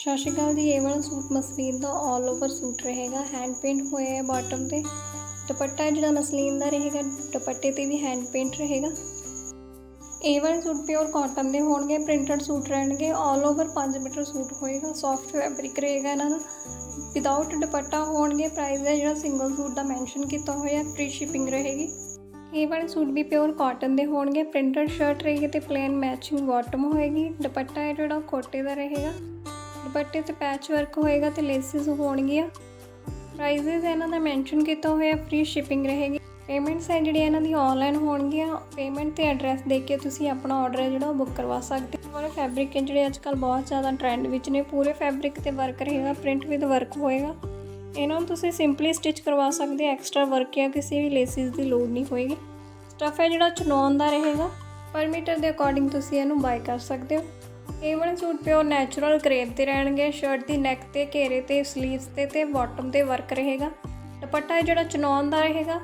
ਸਤਿ ਸ਼੍ਰੀ ਅਕਾਲ ਜੀ, ਇਹ ਵਾਲਾ ਸੂਟ ਮਸਲੀਨ ਦਾ ਆਲ ਓਵਰ ਸੂਟ ਰਹੇਗਾ ਹੈਂਡ ਪੇਂਟ ਹੋਇਆ ਹੈ ਬਾਟਮ ਤੇ। ਦੁਪੱਟਾ ਜਿਹੜਾ ਮਸਲੀਨ ਦਾ ਰਹੇਗਾ, ਦੁਪੱਟੇ ਤੇ ਵੀ ਹੈਂਡ ਪੇਂਟ ਰਹੇਗਾ। ਇਹ ਵਾਲੇ ਸੂਟ ਪਿਓਰ ਕਾਟਨ ਦੇ ਹੋਣਗੇ ਪ੍ਰਿੰਟਡ ਸੂਟ ਰਹਿਣਗੇ ਆਲ ਓਵਰ 5 ਮੀਟਰ ਸੂਟ ਹੋਏਗਾ ਸੌਫਟ ਫੈਬਰਿਕ ਰਹੇਗਾ ਇਹਨਾਂ ਦਾ। ਵਿਦਆਊਟ ਦੁਪੱਟਾ ਹੋਣਗੇ ਪ੍ਰਾਈਸ ਹੈ ਜਿਹੜਾ ਸਿੰਗਲ ਸੂਟ ਦਾ ਮੈਂਸ਼ਨ ਕੀਤਾ ਹੋਇਆ ਫ੍ਰੀ ਸ਼ਿਪਿੰਗ ਰਹੇਗੀ। ਇਹ ਵਾਲੇ ਸੂਟ ਵੀ ਪਿਓਰ ਕਾਟਨ ਦੇ ਹੋਣਗੇ ਪ੍ਰਿੰਟਡ ਸ਼ਰਟ ਰਹੇਗੀ ਤੇ ਪਲੇਨ ਮੈਚਿੰਗ ਬਾਟਮ ਹੋਏਗੀ। ਦੁਪੱਟਾ ਹੈ ਜਿਹੜਾ ਕੋਟੇ ਦਾ ਰਹੇਗਾ। ਦੁਪੱਟੇ ਤੇ ਪੈਚ ਵਰਕ ਹੋਏਗਾ ਤੇ ਲੇਸਿਸ ਹੋਣਗੀਆਂ। ਪ੍ਰਾਈਜ਼ਸ ਇਹਨਾਂ ਦਾ ਮੈਂਸ਼ਨ ਕੀਤਾ ਹੋਇਆ ਫ੍ਰੀ ਸ਼ਿਪਿੰਗ ਰਹੇਗੀ। ਪੇਮੈਂਟਸ ਹੈ ਜਿਹੜੀਆਂ ਇਹਨਾਂ ਦੀ ਆਨਲਾਈਨ ਹੋਣਗੀਆਂ। ਪੇਮੈਂਟ ਤੇ ਐਡਰੈਸ ਦੇ ਕੇ ਤੁਸੀਂ ਆਪਣਾ ਆਰਡਰ ਹੈ ਜਿਹੜਾ ਬੁੱਕ ਕਰਵਾ ਸਕਦੇ ਹੋ। ਵਾਲੇ ਫੈਬਰਿਕ ਹੈ ਜਿਹੜੇ ਅੱਜਕੱਲ ਬਹੁਤ ਜ਼ਿਆਦਾ ਟ੍ਰੈਂਡ ਵਿੱਚ ਨੇ। ਪੂਰੇ ਫੈਬਰਿਕ ਤੇ ਵਰਕ ਰਹੇਗਾ ਪ੍ਰਿੰਟ ਵਿਦ ਵਰਕ ਹੋਏਗਾ। ਇਹਨਾਂ ਨੂੰ ਤੁਸੀਂ ਸਿੰਪਲੀ ਸਟਿਚ ਕਰਵਾ ਸਕਦੇ ਹੋ। ਐਕਸਟਰਾ ਵਰਕ ਜਾਂ ਕਿਸੇ ਵੀ ਲੇਸਿਸ ਦੀ ਲੋੜ ਨਹੀਂ ਹੋਏਗੀ। ਸਟਫ ਹੈ ਜਿਹੜਾ ਚਨੌਨ ਦਾ ਰਹੇਗਾ। ਪਰ ਮੀਟਰ ਦੇ ਅਕੋਰਡਿੰਗ ਤੁਸੀਂ ਇਹਨੂੰ ਬਾਈ ਕਰ ਸਕਦੇ ਹੋ। ਇਹ ਸੂਟ ਪਿਓਰ ਨੈਚੁਰਲ ਕਰੇਪ ਤੇ ਰਹਿਣਗੇ। ਸ਼ਰਟ ਦੀ ਨੈਕ ਤੇ, ਘੇਰੇ ਤੇ 슬ੀਵਸ ਤੇ ਤੇ ਬਾਟਮ ਤੇ ਵਰਕ ਰਹੇਗਾ। ਦੁਪੱਟਾ ਜਿਹੜਾ ਚਨੌਨ ਦਾ ਰਹੇਗਾ।